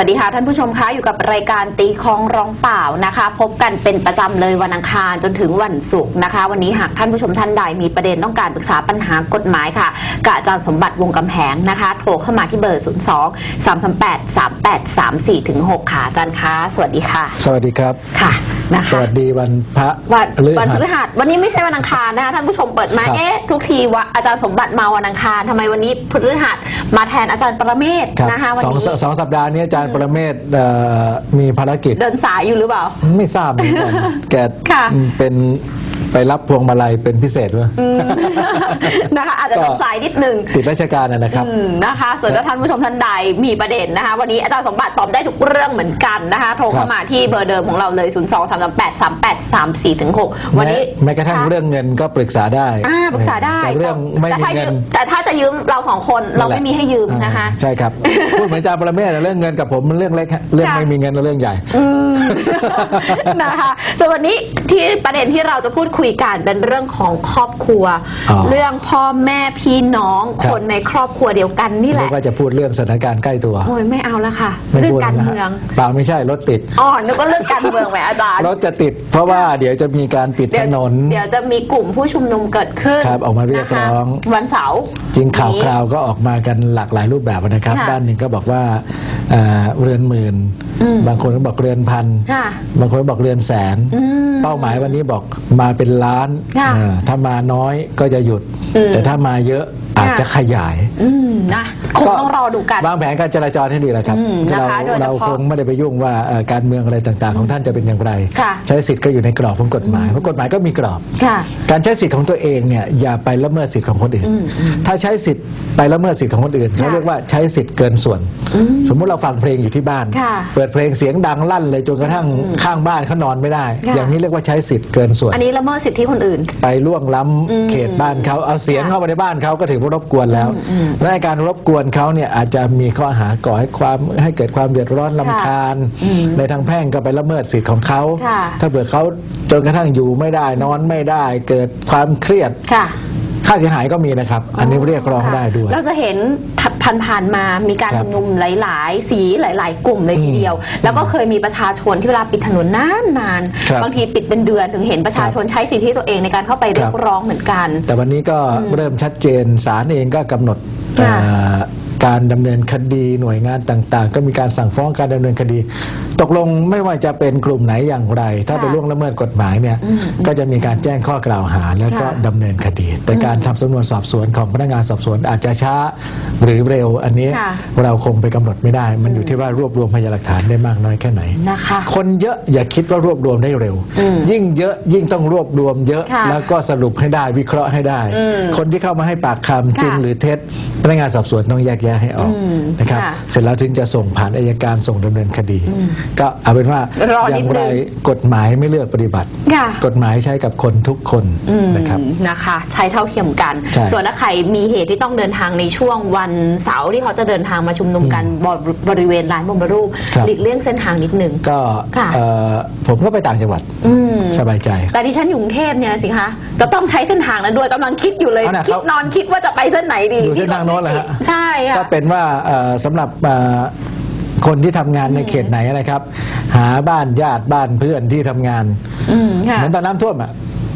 วัสดีค่ะท่านผู้ชมคะอยู่กับรายการตีคองร้องเปล่านะคะ พบกันเป็นประจำเลยวันอังคารจนถึงวันศุกร์นะคะ วันนี้หากท่านผู้ชมท่านใดมีประเด็นต้องการปรึกษาปัญหากฎหมายค่ะ กับอาจารย์สมบัติวงกำแหงนะคะ โทรเข้ามาที่เบอร์ 0 2 3 3 8 3 8 3 4ถึง6ค่ะอาจารย์คะสวัสดีค่ะ สวัสดีครับ ค่ะนะคะสวัสดีวันพระวันฤวันหัพสฤหัสวันนี้ไม่ใช่วันอังคารนะคะท่านผู้ชมเปิดมาครับเอ๊ะทุกทีว่าอาจารย์สมบัติมาวันอังคารทำไมวันนี้พฤหัสมาแทนอาจารย์ประเมศครับนะคะวันสองนี้สองสัปดาห์นี้อาจารย์ปรเมศเอ่อมีภารกิจ เดินสายอยู่หรือเปล่า ไม่ทราบเหมือนกัน แกค่ะ เป็น ไปรับพวงมาลัยเป็นพิเศษวะ อืม นะคะ อาจจะก็เดินสายนิดนึงติดราชการนะนะครับ อืมนะคะ ส่วนถ้าท่านผู้ชมท่านใดมีประเด็นนะคะ วันนี้อาจารย์สมบัติตอบได้ทุกเรื่องเหมือนกันนะคะ โทรเข้ามาที่เบอร์เดิมของเราเลย 0 2 3 3 8 3 8 3 4ถึง6วันนี้แม้แม้กระทั่งค่เรื่องเงินก็ปรึกษาได้อ่าปรึกษาได้แต่เรื่องไม่แต่มีถ้าเงิยืนมแต่ถ้าจะยืมเราสองคนเราไม่มีให้ยืมอ่านะคะใช่ครับ พูดเหมือนอาจารย์ปรเมศแต่เรื่องเงินกับผมมันเรื่องเล็กฮะเรื่องค่ะ ไม่มีเงินเรื่องใหญ่ อืม นะคะส่วนวันนี้ที่ประเด็นที่เราจะพูดคุยกันเป็นเรื่องของครอบครัว อ๋อ เรื่องพ่อแม่พี่น้องครับคนในครอบครัวเดียวกันนี่แหเรียละกว่าจะพูดเรื่องสถานการณ์ใกล้ตัว โอ้ยไม่เอาแล้วค่ะไม่เรื่องพูดการนะฮะเมืองเปล่าไม่ใช่รถติด อ๋อนึกว่าเรื่องการเมืองแหมอาจารย์รถจะติด เพราะว่าเดี๋ยวจะมีการปิดเดี๋ถยวนน เดี๋ยวจะมีกลุ่มผู้ชุมนุมเกิดขึ้นครับออกมาเรียกร้อง นะคะวันเสาร์ จริงข่าวนี้คราวก็ออกมากันหลากหลายรูปแบบนะครับ ค่ะด้านหนึ่งก็บอกว่าเอ่อเรือนหมื่น อืมบางคนก็บอกเรือนพันค่ะบางคนก็บอกเรือนแสน อืม เป้าหมายวันนี้บอกมาเป็นล้านค่ะเออถ้ามาน้อยก็จะหยุดอืมแต่ถ้ามาเยอะ อาจค่ะจะขยายอืมนะคงต้องรอดูกัน วางแผนการจราจรให้ดีแหละครับ อืมนะคะเราโดยเฉพาะเราคงไม่ได้ไปยุ่งว่าเอ่อการเมืองอะไรต่างๆ ของท่านจะเป็นอย่างไร ค่ะใช้สิทธิ์ก็อยู่ในกรอบของกฎหมายเพราะกฎหมายก็มีกรอบ ค่ะการใช้สิทธิ์ของตัวเองเนี่ยอย่าไปละเมิดสิทธิ์ของคนอื่นอืมอืมถ้าใช้สิทธิ์ไปละเมิดสิทธิ์ของคนอื่นเขาค่ะเรียกว่าใช้สิทธิ์เกินส่วน สมมุติเราฟังเพลงอยู่ที่บ้าน ค่ะเปิดเพลงเสียงดังลั่นเลยจนกระทั่งข้างบ้านเขานอนไม่ได้ ค่ะ อย่างนี้เรียกว่าใช้สิทธิ์เกินส่วน อันนี้ละเมิดสิทธิคนอื่น ไปล่วงล้ำอืมเขตบ้านเขาเอาเสียงค่ะเข้าไปในบ้านเขาก็ถือว่ารบกวนแล้วอืมและในการรบกวนเขาเนี่ยอาจจะมีข้อหาก่อให้ความให้เกิดความเดือดร้อนลำคาญอืมในทางแพ่งก็ไปละเมิดสิทธิ์ของเขาค่ะถ้าเผื่อเขาจนกระทั่งอยู่ไม่ได้นอนไม่ได้ เกิดความเครียด ค่ะค่าเสียหายก็มีนะครับ อันนี้เรียกร้องค่ะได้ด้วย เราจะเห็นผ่านผ่านๆมา มีการครับชุมนุมหลาย ๆ สีหลาย ๆ กลุ่มเลยทีเดียว แล้วก็เคยมีประชาชนที่เวลาปิดถนนนานนานๆครับบางทีปิดเป็นเดือนถึงเห็นประชาชนใช้สิทธิตัวเองในการเข้าไปเรียคกรับร้องเหมือนกัน แต่วันนี้ก็เริ่มชัดเจนศาลเองก็กำหนดค่ะเอ่อ การดำเนินคดีหน่วยงานต่างๆ ก็มีการสั่งฟ้องการดำเนินคดี ตกลงไม่ว่าจะเป็นกลุ่มไหนอย่างไร ถ้าค่ะไปล่วงละเมิดกฎหมายเนี่ยอืมก็จะมีการแจ้งข้อกล่าวหาแล้วก็ค่ะดำเนินคดี แต่การทำสำนวนสอบสวนของพนักงานสอบสวนอาจจะช้าหรือเร็วอันนี้ค่ะเราคงไปกำหนดไม่ได้ มันอยู่ที่ว่ารวบรวมพยานหลักฐานได้มากน้อยแค่ไหนนะคะคนเยอะอย่าคิดว่ารวบรวมได้เร็วอืมยิ่งเยอะยิ่งต้องรวบรวมเยอะค่ะแล้วก็สรุปให้ได้วิเคราะห์ให้ได้อืมคนที่เข้ามาให้ปากคำจริงค่ะหรือเท็จพนักงานสอบสวนต้องแยกแยะให้ออกอืมนะครับค่ะเสร็จแล้วถึงจะส่งผ่านอายการส่งดำเนินคดี ก็เอาเป็นว่ารออนิดนึงย่างไรกฎหมายไม่เลือกปฏิบัติค่ะกฎหมายใช้กับคนทุกคนอืมนะครับนะคะ ใช้เท่าเทียมกันใช่ส่วนถ้าใครมีเหตุที่ต้องเดินทางในช่วงวันเสาร์ที่เขาจะเดินทางมาชุมนุมกันบริเวณลานบรมรูปครับหลีกเลี่ยงเส้นทางนิดหนึ่งก็ค่ะเอ่อผมก็ไปต่างจังหวัดอืมสบายใจ แต่ดิฉันอยู่กรุงเทพเนี่ยสิคะจะต้องใช้เส้นทางนั้นด้วยกำลังคิดอยู่เลยเอาน่ะคิดเขานอนคิดว่าจะไปเส้นไหนดีอยู่เส้นทางโน้นเหรอฮะใช่ค่ะก็เป็นว่าเอ่อสำหรับเอ่อคนที่ทำงานในเขตไหนนะครับ หาบ้านญาติบ้านเพื่อนที่ทำงานอืมค่ะ เหมือนตอนน้ำท่วมอะ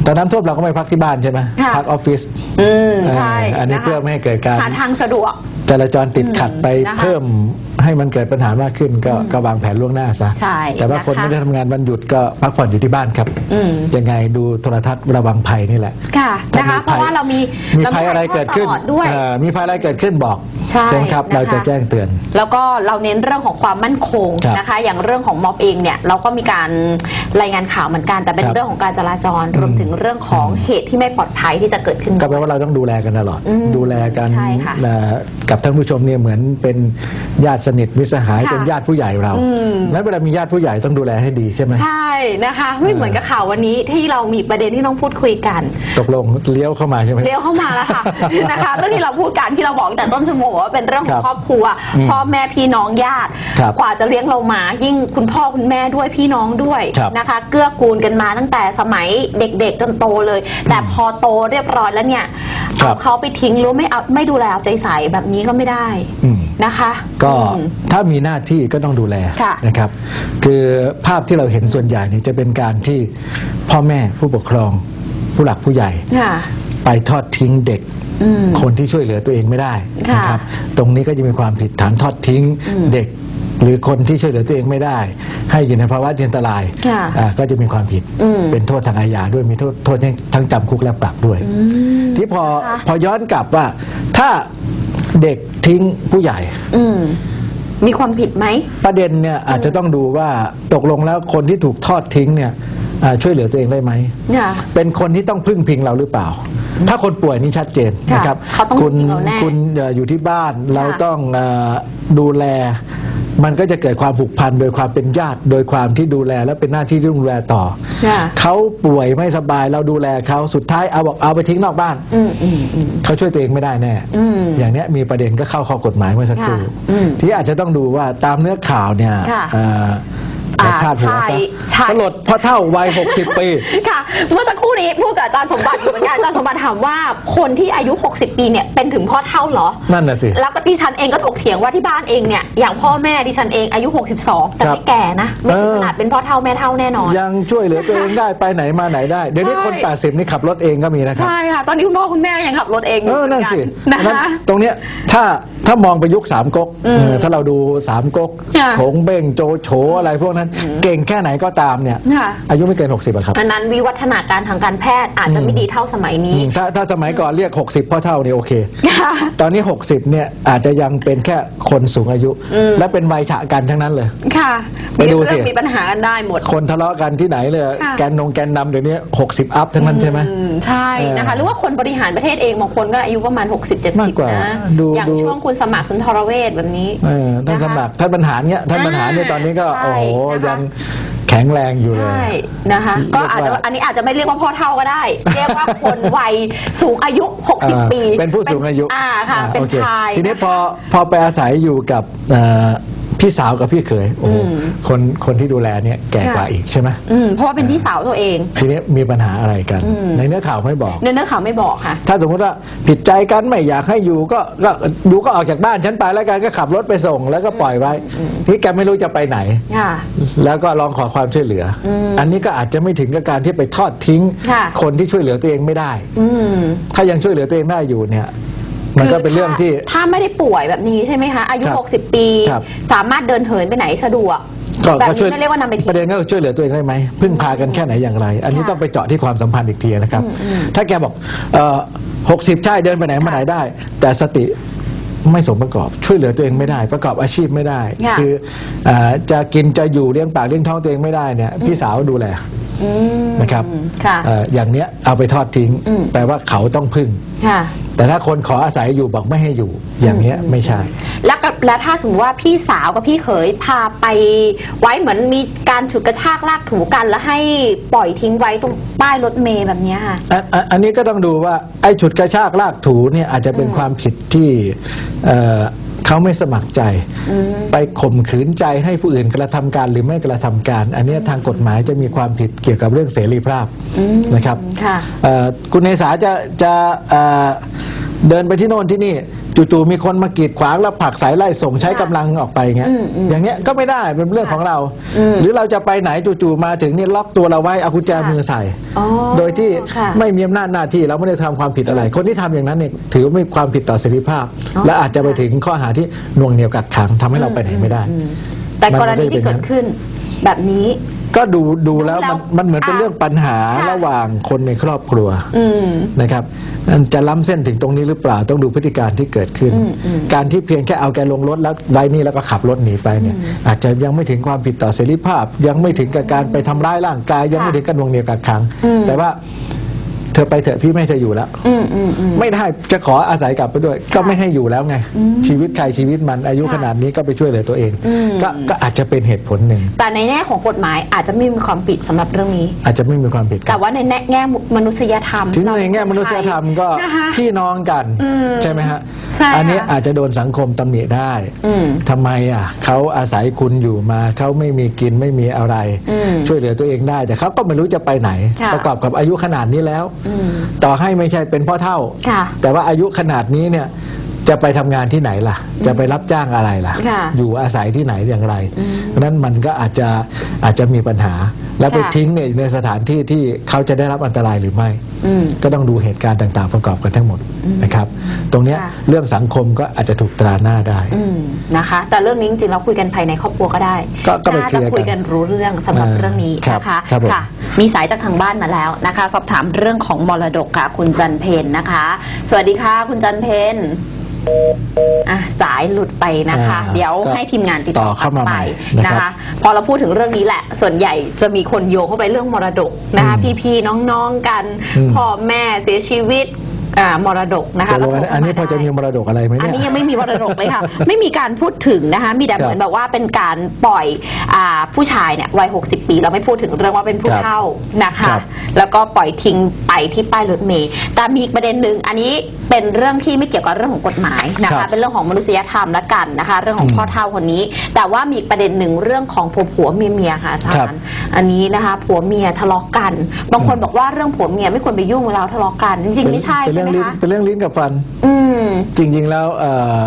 ตอนน้ำท่วมเราก็ไม่พักที่บ้านใช่ไหมค่ะ พักออฟฟิศอืมใช่เอออันนี้ะคะเพื่อไม่ให้เกิดการ หาทางสะดวก จราจรติดขัดไปนะคะเพิ่มให้มันเกิดปัญหามากขึ้นก็ก็วางแผนล่วงหน้าซะใช่แต่ว่าคนนะคะ ไม่ได้ทำงานวันหยุดก็พักผ่อนอยู่ที่บ้านครับ อืมยังไงดูโทรทัศน์ระวังภัยนี่แหละ ค่ะถ้านะคะ มีเพราะว่าเรามีมีเราภัยอะไรเกิดขึ้นถ่ายทอตลอด้วย เอ่อมีภัยอะไรเกิดขึ้นบอกใช่ไหมครับ นะคะ เราจะแจ้งเตือน แล้วก็เราเน้นเรื่องของความมั่นคงครับนะคะ อย่างเรื่องของม็อบเองเนี่ยเราก็มีการรายงานข่าวเหมือนกัน แต่เป็นครับเรื่องของการจราจรรวมถึงเรื่องของเหตุที่ไม่ปลอดภัยที่จะเกิดขึ้น ก็แปลว่าเราต้องดูแลกันตลอดอืมดูแลกันใช่ค่ะ เอ่อกับท่านผู้ชมเนี่ยเหมือนเป็นญาติสนิทมิตรสหายค่ะเป็นญาติผู้ใหญ่เรา อืม แล้วเวลามีญาติผู้ใหญ่ต้องดูแลให้ดีใช่ไหม ใช่นะคะ ไม่เหมือนกับข่าววันนี้ที่เรามีประเด็นที่ต้องพูดคุยกัน ตกลงเลี้ยวเข้ามาใช่ไหม เลี้ยวเข้ามาแล้วค่ะ นะคะเรื่องที่เราพูดกันที่เราบอกตั้งแต่ต้นชั่วโมงว่าเป็นเรื่องขคอรังบครอบครัวอืมพ่อแม่พี่น้องญาติครับกว่าจะเลี้ยงเรามายิ่งคุณพ่อคุณแม่ด้วยพี่น้องด้วยครับนะคะ เกื้อกูลกันมาตั้งแต่สมัยเด็กๆจนโตเลย แต่พอโตเรียบร้อยแล้วเนี่ยครัเอาบเขาไปทิ้งหรือไม่เอาไม่ดูแลเอาใจใส่แบบนี้ก็ไม่ได้อืม นะคะ ก็อืมถ้ามีหน้าที่ก็ต้องดูแลค่ะนะครับ คือภาพที่เราเห็นส่วนใหญ่เนี่ยจะเป็นการที่พ่อแม่ผู้ปกครองผู้หลักผู้ใหญ่ ค่ะไปทอดทิ้งเด็ก อืม คนที่ช่วยเหลือตัวเองไม่ได้ค่ะนะครับ ตรงนี้ก็จะมีความผิดฐานทอดทิ้งอืมเด็ก หรือคนที่ช่วยเหลือตัวเองไม่ได้ ให้อยู่ในภาวะที่อันตรายค่ะอ่าก็จะมีความผิดอืมเป็นโทษทางอาญาด้วยมีโทษโทษทั้งจำคุกและปรับด้วยอืมที่พอค่ะพอย้อนกลับว่าถ้า เด็กทิ้งผู้ใหญ่ อืมมีความผิดไหม ประเด็นเนี่ยอาจจะต้องดูว่าตกลงแล้วคนที่ถูกทอดทิ้งเนี่ยอ่าช่วยเหลือตัวเองได้ไหมค่ะเป็นคนที่ต้องพึ่งพิงเราหรือเปล่า ถ้าคนป่วยนี่ชัดเจนค่ะนะครับเขาต้องคุณพึ่งเราแน่คุณเอ่ออยู่ที่บ้านเราค่ะต้องเอ่อดูแล มันก็จะเกิดความผูกพันโดยความเป็นญาติ โดยความที่ดูแลและเป็นหน้าที่ที่ต้องดูแลต่อ ค่ะเขาป่วยไม่สบายเราดูแลเขาสุดท้ายเอาบอกเอาไปทิ้งนอกบ้าน อืมอืมอืม เขาช่วยตัวเองไม่ได้แน่ อืมอย่างเนี้ยมีประเด็นก็เข้าข้อกฎหมายเมื่อสักครู่ค่ะอืมที่อาจจะต้องดูว่าตามเนื้อข่าวเนี่ยค่ะ เอ่อ อ่าอย่าพลาดหัวใช่ซะใช่ สลดเพราะเท่าวัย 60 ปี ค่ะเมื่อสักครู่นี้พูดกับอาจารย์สมบัติอยู่เหมือนกันอาจารย์สมบัติถามว่าคนที่อายุ 60 ปีเนี่ยเป็นถึงพ่อเท่าเหรอ นั่นน่ะสิ แล้วก็ดิฉันเองก็ถกเถียงว่าที่บ้านเองเนี่ยอย่างพ่อแม่ดิฉันเองอายุ 62 แต่ครับไม่แก่นะไม่ถึงเออขนาดเป็นพ่อเท่าแม่เท่าแน่นอน ยังช่วยเหลือตัวเองได้ไปไหนมาไหนได้ เดี๋ยวนี้ใช่คน80 นี่ขับรถเองก็มีนะครับ ใช่ค่ะ ตอนนี้คุณพ่อคุณแม่ยังขับรถเองอเอยู่อ เหมืนั่อนนกัสินะนั้นคะ ตรงเนี้ยถ้าถ้ามองไปยุคสามก๊กอืมเออถ้าเราดูสามก๊กค่ะ โขงเบ้งโจโฉอะไรพวกนั้นเก่งแค่ไหนก็ตามเนี่ยค่ะ อายุไม่เกิน 60อะครับอันนั้นวิวัฒนาการทางการแพทย์อาจจะไม่ดีเท่าสมัยอืนี้ มถ้าถ้าสมัยก่อนเรียก 60พ่อเท่านี่โอเค ค่ะตอนนี้ 60เนี่ยอาจจะยังเป็นแค่คนสูงอายุ และเป็นวัยฉะกันทั้งนั้นเลย ค่ะ ไปดูสิมีเรื่องมีปัญหากันได้หมด คนทะเลาะกันที่ไหนเลยค่ะ แกนนงแกนนำเดี๋ยวนี้60อัพทั้งนั้นใช่ไหม อืมใช่นะคะเออหรือว่าคนบริหารประเทศเองบางคนก็อายุประมาณ 60 มากกว่า70 นะ ดูอย่างดู ช่วงคุณสมัครสุนทรเวชแบบนี้ เออท่านนะคะสมัครท่านบรรหารเนี่ยท่านบรรหารเนี่ยตอนนี้ก็ใช่โอ้โหนะคะ ยังแข็งแรงอยู่เลยใช่นะคะ ก็อาจจะเรียกว่า อันนี้อาจจะไม่เรียกว่าพ่อเท่าก็ได้ เรียกว่าคนวัยสูงอายุ60 ปีเป็นผู้สูงอายุอ่าค่ะอ่าเป็นโอคชายทีนี้พอพอไปอาศัยอยู่กับเอ่อ พี่สาวกับพี่เขยโอ้โหอืมคนคนที่ดูแลเนี่ยแก่กว่าค่ะอีกใช่ไหมอืมเพราะว่าเป็นพี่สาวตัวเอง ทีนี้มีปัญหาอะไรกันอืมในเนื้อข่าวไม่บอก ในเนื้อข่าวไม่บอกค่ะ ถ้าสมมติว่าผิดใจกันไม่อยากให้อยู่ก็ก็อยู่ก็ออกจากบ้านฉันไปแล้วกันก็ขับรถไปส่ง แล้วก็ปล่อยไว้ที่แกไม่รู้จะไปไหนค่ะแล้วก็ลองขอความช่วยเหลืออมอันนี้ก็อาจจะไม่ถึงกับการที่ไปทอดทิ้งค่ะคนที่ช่วยเหลือตัวเองไม่ได้อืมถ้ายังช่วยเหลือตัวเองได้อยู่เนี่ย มันก็เป็นเรื่องที่ถ้าไม่ได้ป่วยแบบนี้ใช่ไหมคะอายุ ครับ60 ปี ครับ สามารถเดินเหินไปไหนสะดวกก็แบบก็ช่วยนี้ไม่เรียกว่านำไปทิ้ประเด็นงก็คือช่วยเหลือตัวเองได้ไหมพึ่งพากันแค่ไหนอย่างไร อันนี้ค่ะต้องไปเจาะที่ความสัมพันธ์อีกทีนะครับอืมอืมถ้าแกบอกหกสิบใช่เดินไปไหนมาไหนได้ แต่สติไม่สมประกอบ ช่วยเหลือตัวเองไม่ได้ ประกอบอาชีพไม่ได้ค่ะคือเอ่อจะกินจะอยู่เลี้ยงปากเลี้ยงท้องตัวเองไม่ได้เนี่ยพี่สาวดูแลอืม นะครับค่ะเอ่ออย่างเนี้ยเอาไปทอดทิ้ง อืม แปลว่าเขาต้องพึ่ง ค่ะ แต่ถ้าคนขออาศัยอยู่บอกไม่ให้อยู่ อย่างเนี้ยไม่ใช่ แล้วก็แล้วถ้าสมมติว่าพี่สาวกับพี่เขยพาไปไว้เหมือนมีการฉุดกระชากลากถูกันแล้วให้ปล่อยทิ้งไว้ตรงป้ายรถเมย์แบบเนี้ยค่ะ อันอันอันนี้ก็ต้องดูว่าไอ้ฉุดกระชากลากถูเนี่ยอาจจะเป็นความผิดที่เอ่อ เขาไม่สมัครใจไปข่มขืนใจให้ผู้อื่นกระทำการหรือไม่กระทำการ อันเนี้ยทางกฎหมายจะมีความผิดเกี่ยวกับเรื่องเสรีภาพนะครับค่ะเอ่อคุณเนสาจะจะ เอ่อเดินไปที่โน่นที่นี่จู่ๆมีคนมากีดขวางแล้วผลักสายไล่ส่งใช้กำลังออกไปเงี้ยอืมอืมอย่างเงี้ยก็ไม่ได้เป็นเรื่องของเราอืมหรือเราจะไปไหนจู่ๆมาถึงนี่ล็อกตัวเราไว้เอากุญแจมือใส่อ๋อโดยที่ค่ะไม่มีอำนาจหน้าที่เราไม่ได้ทำความผิดอะไร คนที่ทำอย่างนั้นเนี่ยถือว่ามีความผิดต่อเสรีภาพอ๋อและอาจจะไปถึงข้อหาที่หน่วงเหนี่ยวกักขังทำให้เราไปไหนไม่ได้อืมแต่มันกรณีไม่ได้เป็ที่นเกิงั้ดนขึ้นแบบนี้ ก็ดูดูแล้วดูแล้วมันมันเหมือนเป็นอะเรื่องปัญหาค่ะระหว่างคนในครอบครัวอืมนะครับมันจะล้ำเส้นถึงตรงนี้หรือเปล่าต้องดูพฤติการที่เกิดขึ้นอืมอืมการที่เพียงแค่เอาแกลงรถแล้วไว้นี่แล้วก็ขับรถหนีไปเนี่ย อาจจะยังไม่ถึงความผิดต่อเสรีภาพ ยังไม่ถึงกับการไปทำร้ายร่างกาย ยังไม่ถึงกับหน่วงเหนี่ยวกักขังอืมแต่ว่า เธอไปเถอะพี่ไม่ให้เธออยู่แล้ว อืมอืมอืม ไม่ได้จะขออาศัยกลับไปด้วย ก็ไม่ให้อยู่แล้วไง ชีวิตใครชีวิตมันอายุค่ะขนาดนี้ก็ไปช่วยเหลือตัวเอง อืม ก็ก็อาจจะเป็นเหตุผลหนึ่ง แต่ในแง่ของกฎหมายอาจจะไม่มีความผิดสำหรับเรื่องนี้ อาจจะไม่มีความผิดคแต่รับว่าในแง่มนุษยธรรมถึงเราในแง่มนุษยธรรมก็นะคะ พี่น้องกันอืมใช่ไหมฮะใช่อันี้ค่ะอาจจะโดนสังคมตำหนิได้อืม ทำไมอะเขาอาศัยคุณอยู่มาเขาไม่มีกินไม่มีอะไร อืมช่วยเหลือตัวเองได้ แต่เขาก็ไม่รู้จะไปไหน ค่ะ ประกอบกับอายุขนาดนี้แล้วอืมต่อให้ไม่ใช่เป็นพ่อเท่าค่ะแต่ว่าอายุขนาดนี้เนี่ย จะไปทำงานที่ไหนล่ะ จะไปรับจ้างอะไรล่ะ ค่ะอยู่อาศัยที่ไหนอย่างไรเพราะฉะนั้นมันก็อาจจะอาจจะมีปัญหา แล้วไปค่ะ ทิ้งเนี่ยในสถานที่ที่เขาจะได้รับอันตรายหรือไม่ อืม ก็ต้องดูเหตุการณ์ต่าง ๆ ประกอบกันทั้งหมดนะครับ ตรงเนี้ยค่ะ เรื่องสังคมก็อาจจะถูกตราหน้าได้ อืมนะคะ แต่เรื่องนี้จริงๆเราคุยกันภายในครอบครัวก็ได้ก็ก็ไปน่าเคลีจะยร์กันคุยกันรู้เรื่องสำหรับอ่าเรื่องนี้ครับนะคะครับผมค่ะมีสายจากทางบ้านมาแล้วนะคะ สอบถามเรื่องของมรดกค่ะ คุณจันเพนนะคะ สวัสดีค่ะ คุณจันเพน อะสายหลุดไปนะคะ อ่าเดี๋ยวก็ให้ทีมงานติดต่อต่อเข้ามาไปใหม่นะครับนะคะ พอเราพูดถึงเรื่องนี้แหละ ส่วนใหญ่จะมีคนโยงเข้าไปเรื่องมรดกนะคะ อืมพี่ๆน้องๆกันอืมพ่อแม่เสียชีวิต อ่ามรดกนะตคะกลงอันแล้วอันนี้พอจะมีมรดกอะไรไหมอันเนี่ย นี้ยังไม่มีมรดกเลยค่ะ ไม่มีการพูดถึงนะคะ มีแต่ครับเหมือนแบบว่าเป็นการปล่อยอาผู้ชายเนี่ยวัย 60 ปี เราไม่พูดถึงเรื่องว่าเป็นผู้ครับเฒ่านะคะ ครับแล้วก็ปล่อยทิ้งไปที่ป้ายรถเมล์แต่มีอีกประเด็นหนึ่งอันนี้เป็นเรื่องที่ไม่เกี่ยวกับเรื่องของกฎหมายนะครัคะ บเป็นเรื่องของมนุษยธรรมละกันนะคะ เรื่องของอืมพ่อเฒ่าคนนี้ แต่ว่ามีอีกประเด็นหนึ่งเรื่องของผัวผัวเมียเมียค่ะอาจาครับ รย์ อันนี้นะคะผัวเมียทะเลาะกัน บางคนบอกว่าเรื่องผัวเมียไม่ควรไปยุ่งเวลาทะเลาะกันจริงๆไม่ใช่เป็นใช่เรื่องไหมลิ้นคะเป็นเรื่องลิ้นกับฟัน อืมจริง ๆ แล้วเอ่อ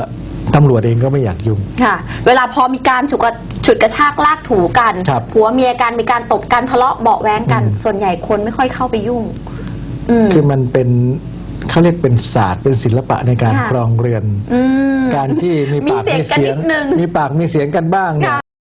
ตำรวจเองก็ไม่อยากยุ่ง ค่ะ เวลาพอมีการฉุกกระฉุดกระชากลากถูกันครับผัวเมียกันมีการตบกันทะเลาะเบาะแวงกัน อืม ส่วนใหญ่คนไม่ค่อยเข้าไปยุ่ง อืม คือมันเป็นเขาเรียกเป็นศาสตร์เป็นศิลปะในการค่ะ ครองเรือน อืม การที่มีปากมีเสียงกันนิดนึง มีปากมีเสียงกันบ้างเนี่ยค่ะ